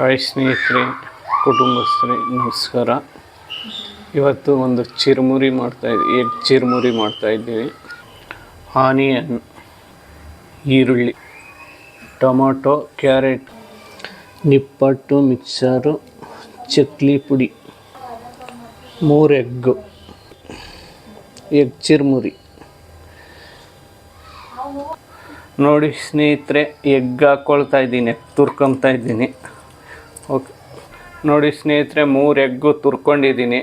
Hi ಸ್ನೇಹಿತರೆ, ಕುಟುಂಬಸ್ಥರೇ, ನಮಸ್ಕಾರ. ಇವತ್ತು ಒಂದು ಚಿರುಮುರಿ ಮಾಡ್ತಾ ಇದ್ದೀವಿ ಎಗ್ ಚಿರುಮುರಿ ಮಾಡ್ತಾ ಇದ್ದೀವಿ. ಆನಿಯನ್, ಈರುಳ್ಳಿ, ಟೊಮೊಟೊ, ಕ್ಯಾರೆಟ್, ನಿಪ್ಪಟ್ಟು ಮಿಕ್ಸರು, ಚಕ್ಲಿ ಪುಡಿ, ಮೂರು ಎಗ್ಗು, ಎಗ್ ಚಿರುಮುರಿ. ನೋಡಿ ಸ್ನೇಹಿತರೆ, ಎಗ್ ಹಾಕ್ಕೊಳ್ತಾ ಇದ್ದೀನಿ ತುರ್ಕೊತಾ ಇದ್ದೀನಿ. ಓಕೆ. ನೋಡಿ ಸ್ನೇಹಿತರೆ ಮೂರು ಎಗ್ಗು ತುರ್ಕೊಂಡಿದ್ದೀನಿ.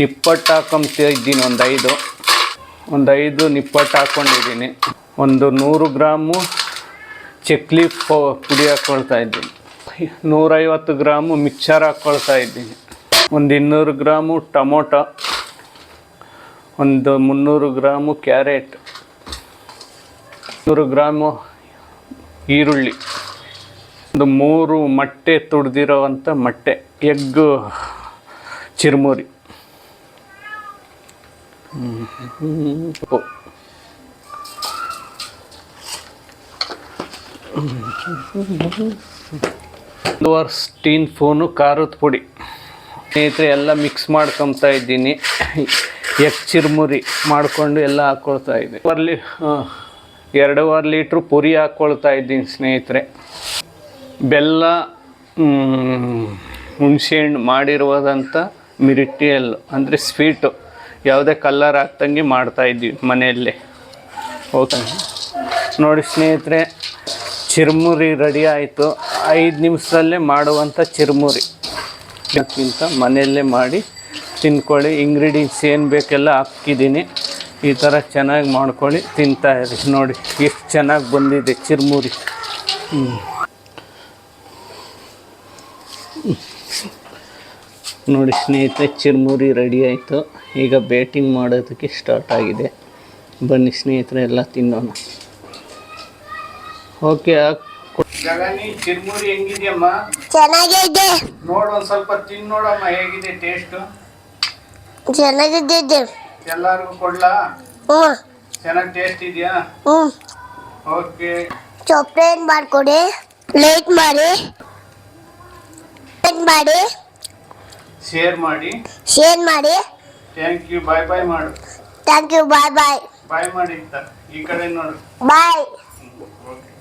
ನಿಪ್ಪಟ್ಟು ಹಾಕೊಂತ ಇದ್ದೀನಿ ಒಂದು ಐದು ಒಂದು ಐದು ನಿಪ್ಪಟ್ಟು ಹಾಕ್ಕೊಂಡಿದ್ದೀನಿ ಒಂದು ನೂರು ಗ್ರಾಮು ಚಕ್ಲಿ ಪುಡಿ ಹಾಕ್ಕೊಳ್ತಾ ಇದ್ದೀನಿ. ನೂರೈವತ್ತು ಗ್ರಾಮು ಮಿಕ್ಸರ್ ಹಾಕ್ಕೊಳ್ತಾ ಇದ್ದೀನಿ. ಒಂದು ಇನ್ನೂರು ಗ್ರಾಮು ಟೊಮೊಟೊ. ಒಂದು ಮುನ್ನೂರು ಗ್ರಾಮು ಕ್ಯಾರೆಟ್. ನೂರು ಗ್ರಾಮು ಈರುಳ್ಳಿ. ಒಂದು ಮೂರು ಮೊಟ್ಟೆ ತುಡ್ದಿರೋವಂಥ ಮೊಟ್ಟೆ, ಎಗ್ಗು, ಚಿರುಮುರಿ. ಸ್ಟೀನ್ ಒಂದೂವರೆ ಟೀನ್ ಸ್ಪೂನು ಖಾರದ ಪುಡಿ. ಸ್ನೇಹಿತರೆ, ಎಲ್ಲ ಮಿಕ್ಸ್ ಮಾಡ್ಕೊತಾ ಇದ್ದೀನಿ. ಎಗ್ ಚಿರುಮುರಿ ಮಾಡಿಕೊಂಡು ಎಲ್ಲ ಹಾಕ್ಕೊಳ್ತಾ ಇದ್ದೀನಿ. ಅಲ್ಲಿ ಎರಡೂವರೆ ಲೀಟ್ರು ಪುರಿ ಹಾಕ್ಕೊಳ್ತಾ ಇದ್ದೀನಿ ಸ್ನೇಹಿತರೆ. ಬೆಲ್ಲ ಹುಣಸೆಹಣ್ಣು ಮಾಡಿರುವುದಂಥ ಮಿರಿಟಿಯಲ್, ಅಂದರೆ ಸ್ವೀಟು, ಯಾವುದೇ ಕಲ್ಲರ್ ಹಾಕ್ದಂಗೆ ಮಾಡ್ತಾ ಇದ್ದೀವಿ ಮನೆಯಲ್ಲೇ. ಓಕೆ. ನೋಡಿ ಸ್ನೇಹಿತರೆ, ಚಿರುಮುರಿ ರೆಡಿ ಆಯಿತು. ಐದು ನಿಮಿಷದಲ್ಲೇ ಮಾಡುವಂಥ ಚಿರುಮುರಿ. ಅದಕ್ಕಿಂತ ಮನೆಯಲ್ಲೇ ಮಾಡಿ ತಿನ್ಕೊಳ್ಳಿ. ಇಂಗ್ರೀಡಿಯೆಂಟ್ಸ್ ಏನು ಬೇಕೆಲ್ಲ ಹಾಕಿದ್ದೀನಿ ಈ ಥರ ಚೆನ್ನಾಗಿ ಮಾಡ್ಕೊಳ್ಳಿ, ತಿಂತಾ ಇರಿ. ನೋಡಿ, ಎಷ್ಟು ಚೆನ್ನಾಗಿ ಬಂದಿದೆ ಚಿರುಮುರಿ. ಹ್ಞೂ ನೋಡಿ ಸ್ನೇಹಿತರೆ ಚಿರುಮುರಿ ರೆಡಿ ಆಯಿತು. ಈಗ ಬೇಟಿಂಗ್ ಮಾಡೋದಕ್ಕೆ ಸ್ಟಾರ್ಟ್ ಆಗಿದೆ. ಬನ್ನಿ ಸ್ನೇಹಿತರೆ ಎಲ್ಲ ತಿನ್ನೋಣ. ಓಕೆ ಜಗನಿ ಚಿರುಮುರಿ ಹೆಂಗಿದೆಯಮ್ಮ ಚೆನ್ನಾಗಿದೆ. ನೋಡು ಒಂದು ಸ್ವಲ್ಪ ತಿಂದು ನೋಡಮ್ಮ ಹೇಗಿದೆ ಟೇಸ್ಟು ಚೆನ್ನಾಗಿದೆ ಎಲ್ಲರಿಗೂ ಕೊಡ್ಲಾ? ಹ್ಞೂ. ಚೆನ್ನಾಗಿ ಟೇಸ್ಟ್ ಇದೆಯಾ? ಹ್ಞೂ. ಓಕೆ ಚೊಪ್ಲೇಟ್ ಮಾಡಿಕೊಡಿ. ಲೈಟ್ ಮಾಡಿ. ಲೈಟ್ ಮಾಡಿ. ಶೇರ್ ಮಾಡಿ. ಶೇರ್ ಮಾಡಿ. ಥ್ಯಾಂಕ್ ಯು ಬಾಯ್ ಬಾಯ್ ಮಾಡು. ಥ್ಯಾಂಕ್ ಯು ಬಾಯ್ ಬಾಯ್ ಬಾಯ್ ಮಾಡಿ ಈ ಕಡೆ ನೋಡು. ಬಾಯ್